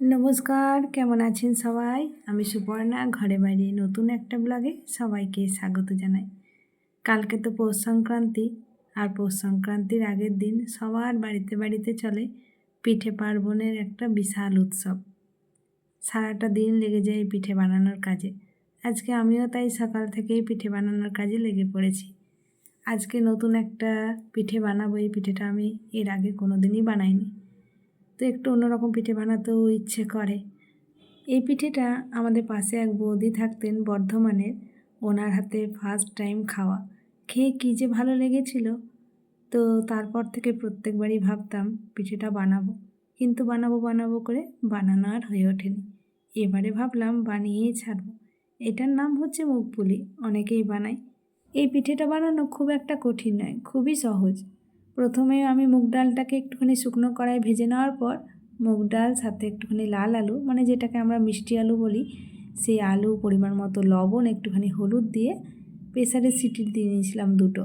নমস্কার, কেমন আছেন সবাই? আমি সুপর্ণা, ঘরে বাইরে নতুন একটা ব্লগে সবাইকে স্বাগত জানাই। কালকে তো পৌষ সংক্রান্তি, আর পৌষ সংক্রান্তির আগের দিন সবার বাড়িতে বাড়িতে চলে পিঠে পার্বণের একটা বিশাল উৎসব। সারাটা দিন লেগে যায় পিঠে বানানোর কাজে। আজকে আমিও তাই সকাল থেকেই পিঠে বানানোর কাজে লেগে পড়েছি। আজকে নতুন একটা পিঠে বানাবো, এই পিঠেটা আমি এর আগে কোনো দিনই বানাইনি। তো একটু অন্যরকম পিঠে বানাতেও ইচ্ছে করে। এই পিঠেটা আমাদের পাশে এক বৌদি থাকতেন বর্ধমানের। ওনার হাতে ফার্স্ট টাইম খাওয়া। খেয়ে কী যে ভালো লেগেছিল। তো তারপর থেকে প্রত্যেকবারই ভাবতাম পিঠেটা বানাবো। কিন্তু বানাবো বানাবো করে বানানো আর হয়ে ওঠেনি। এবারে ভাবলাম বানিয়েই ছাড়বো। এটার নাম হচ্ছে মুগপুলি। অনেকেই বানায়। এই পিঠেটা বানানো খুব একটা কঠিন নয়, খুবই সহজ। প্রথমে আমি মুগ ডালটাকে একটুখানি শুকনো কড়াই ভেজে নেওয়ার পর মুগ ডাল, সাথে একটুখানি লাল আলু মানে যেটাকে আমরা মিষ্টি আলু বলি, সেই আলু, পরিমাণ মতো লবণ, একটুখানি হলুদ দিয়ে প্রেসারে সিটি দিয়ে নিয়েছিলাম দুটো।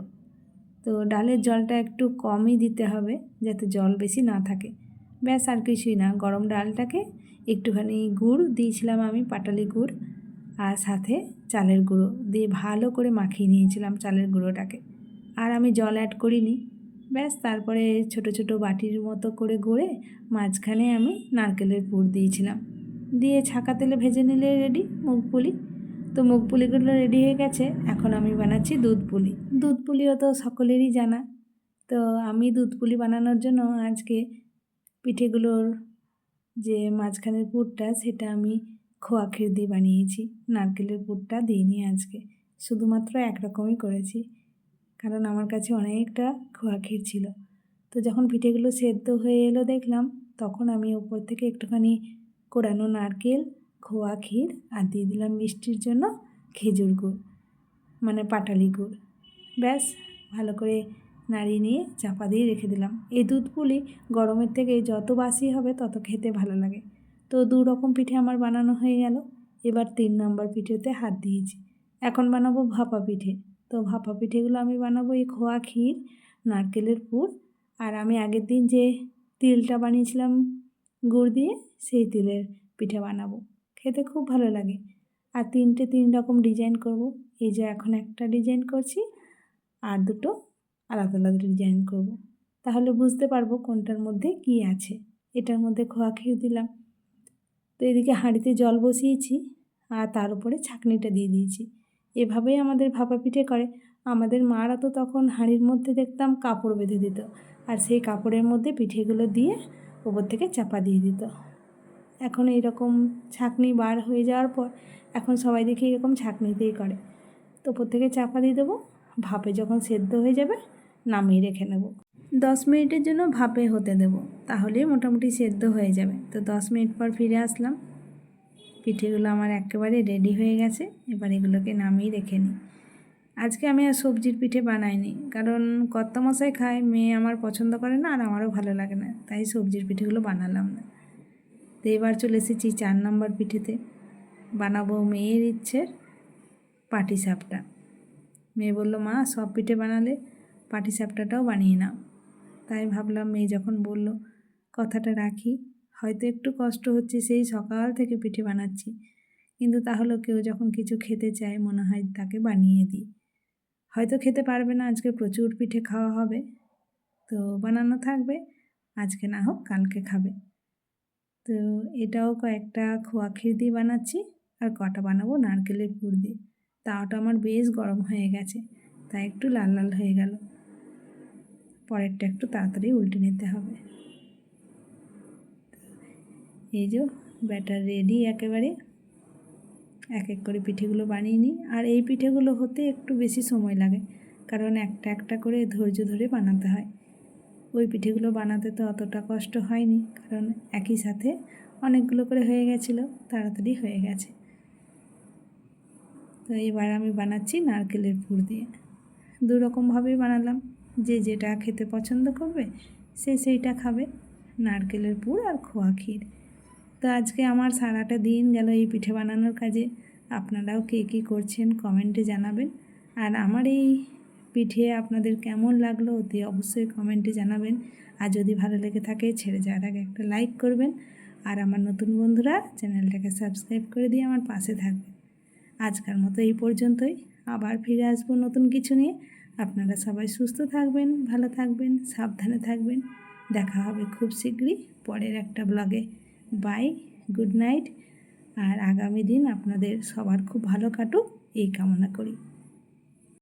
তো ডালের জলটা একটু কমই দিতে হবে, যাতে জল বেশি না থাকে। ব্যাস, আর কিছুই না, গরম ডালটাকে একটুখানি গুড় দিয়েছিলাম আমি, পাটালি গুড়, আর সাথে চালের গুঁড়ো দিয়ে ভালো করে মাখিয়ে নিয়েছিলাম চালের গুঁড়োটাকে। আর আমি জল অ্যাড করিনি। ব্যাস, তারপরে ছোট ছোট বাটির মতো করে গড়ে মাঝখানে আমি নারকেলের পুর দিয়েছিলাম। দিয়ে ছাকা তেলে ভেজে নিলে রেডি মুগ পুলি। তো মুগ পুলিগুলো রেডি হয়ে গেছে, এখন আমি বানাচ্ছি দুধ পুলি। দুধ পুলিও তো সকলেরই জানা। তো আমি দুধ পুলি বানানোর জন্য আজকে পিঠেগুলোর যে মাঝখানের পুরটা, সেটা আমি খোয়া ক্ষীর দিয়ে বানিয়েছি। নারকেলের পুরটা দিইনি আজকে। শুধুমাত্র একরকমই করেছি। কারণ আমার কাছে অনেকটা খোয়া ক্ষীর ছিল। তো যখন পিঠেগুলো সেদ্ধ হয়ে এলো দেখলাম, তখন আমি ওপর থেকে একটুখানি কোরানো নারকেল, খোয়া ক্ষীর আর দিয়ে দিলাম মিষ্টির জন্য খেজুর গুড় মানে পাটালি গুড়। ব্যাস, ভালো করে নাড়িয়ে নিয়ে চাপা দিয়ে রেখে দিলাম। এই দুধ পুলি গরমের থেকে যত বাসি হবে তত খেতে ভালো লাগে। তো দু রকম পিঠে আমার বানানো হয়ে গেল। এবার তিন নম্বর পিঠেতে হাত দিয়েছি। এখন বানাবো ভাপা পিঠে। তো ভাপা পিঠেগুলো আমি বানাবো এই খোয়া ক্ষীর, নারকেলের পুর। আর আমি আগের দিন যে তিলটা বানিয়েছিলাম গুড় দিয়ে, সেই তিলের পিঠে বানাবো। খেতে খুব ভালো লাগে। আর তিনটে তিন রকম ডিজাইন করব। এই যে এখন একটা ডিজাইন করছি, আর দুটো আলাদা আলাদা ডিজাইন করব। তাহলে বুঝতে পারব কোনটার মধ্যে কি আছে। এটার মধ্যে খোয়া ক্ষীর দিলাম। তো এদিকে হাঁড়িতে জল বসিয়েছি, আর তার উপরে ছাকনিটা দিয়ে দিয়েছি। এভাবেই আমাদের ভাপা পিঠে করে। আমাদের মারা তো তখন হাঁড়ির মধ্যে দেখতাম কাপড় বেঁধে দিত আর সেই কাপড়ের মধ্যে পিঠেগুলো দিয়ে ওপর থেকে চাপা দিয়ে দিত। এখন এইরকম ছাঁকনি বার হয়ে যাওয়ার পর এখন সবাই দেখি এরকম ছাঁকনিতেই করে। তো ওপর থেকে চাপা দিয়ে দেবো, ভাপে যখন সেদ্ধ হয়ে যাবে নামিয়ে রেখে নেব। দশ মিনিটের জন্য ভাপে হতে দেব তাহলে মোটামুটি সেদ্ধ হয়ে যাবে। তো দশ মিনিট পর ফিরে আসলাম। পিঠেগুলো আমার একেবারে রেডি হয়ে গেছে, এবার এগুলোকে নামিয়ে রেখে নিই। আজকে আমি আর সবজির পিঠে বানাইনি, কারণ কর্তা মশাই খায়, মেয়ে আমার পছন্দ করে না আর আমারও ভালো লাগে না, তাই সবজির পিঠেগুলো বানালাম না। তো এবার চলে এসেছি চার নম্বর পিঠেতে, বানাবো মেয়ের ইচ্ছের পাটি সাপটা। মেয়ে বলল, মা, সব পিঠে বানালে পাটি সাপটাটাও বানিয়ে নাও। তাই ভাবলাম, মেয়ে যখন বলল, কথাটা রাখি। হয়তো একটু কষ্ট হচ্ছে, সেই সকাল থেকে পিঠে বানাচ্ছি। কিন্তু তাহলেও কেউ যখন কিছু খেতে চায়, মনে হয় তাকে বানিয়ে দিই। হয়তো খেতে পারবে না, আজকে প্রচুর পিঠে খাওয়া হবে। তো বানানো থাকবে, আজকে না হোক কালকে খাবে। তো এটাও কয়েকটা খোয়া ক্ষীর দিয়ে বানাচ্ছি, আর কটা বানাবো নারকেলের পুর দিয়ে। তাওটা আমার বেশ গরম হয়ে গেছে, তাই একটু লাল লাল হয়ে গেল। পরেরটা একটু তাড়াতাড়ি উল্টে নিতে হবে। এই যে ব্যাটার রেডি একেবারে। এক এক করে পিঠেগুলো বানিয়ে নিই। আর এই পিঠেগুলো হতে একটু বেশি সময় লাগে। কারণ একটা একটা করে ধৈর্য ধরে বানাতে হয়। ওই পিঠেগুলো বানাতে তো অতটা কষ্ট হয়নি। কারণ একই সাথে অনেকগুলো করে হয়ে গেছিল, তাড়াতাড়ি হয়ে গেছে। তো এবার আমি বানাচ্ছি নারকেলের পুর দিয়ে। দু রকমভাবেই বানালাম। যে যেটা খেতে পছন্দ করবে, সে সেইটা খাবে। নারকেলের পুর আর খোয়া ক্ষীর। তো আজকে আমার সারাটা দিন গেল এই পিঠে বানানোর কাজে। আপনারাও কে কী করছেন কমেন্টে জানাবেন। আর আমার এই পিঠে আপনাদের কেমন লাগল অতি অবশ্যই কমেন্টে জানাবেন। আর যদি ভালো লেগে থাকে ছেড়ে যাওয়ার আগে একটা লাইক করবেন। আর আমার নতুন বন্ধুরা চ্যানেলটাকে সাবস্ক্রাইব করে দিয়ে আমার পাশে থাকবে আজকের মতো এই পর্যন্তই। আবার ফিরে আসব নতুন কিছু নিয়ে। আপনারা সবাই সুস্থ থাকবেন, ভালো থাকবেন, সাবধানে থাকবেন। দেখা হবে খুব শীঘ্রই পরের একটা ব্লগে। বাই গুড নাইট আর আগামী দিন আপনাদের সবার খুব ভালো কাটুক এই কামনা করি।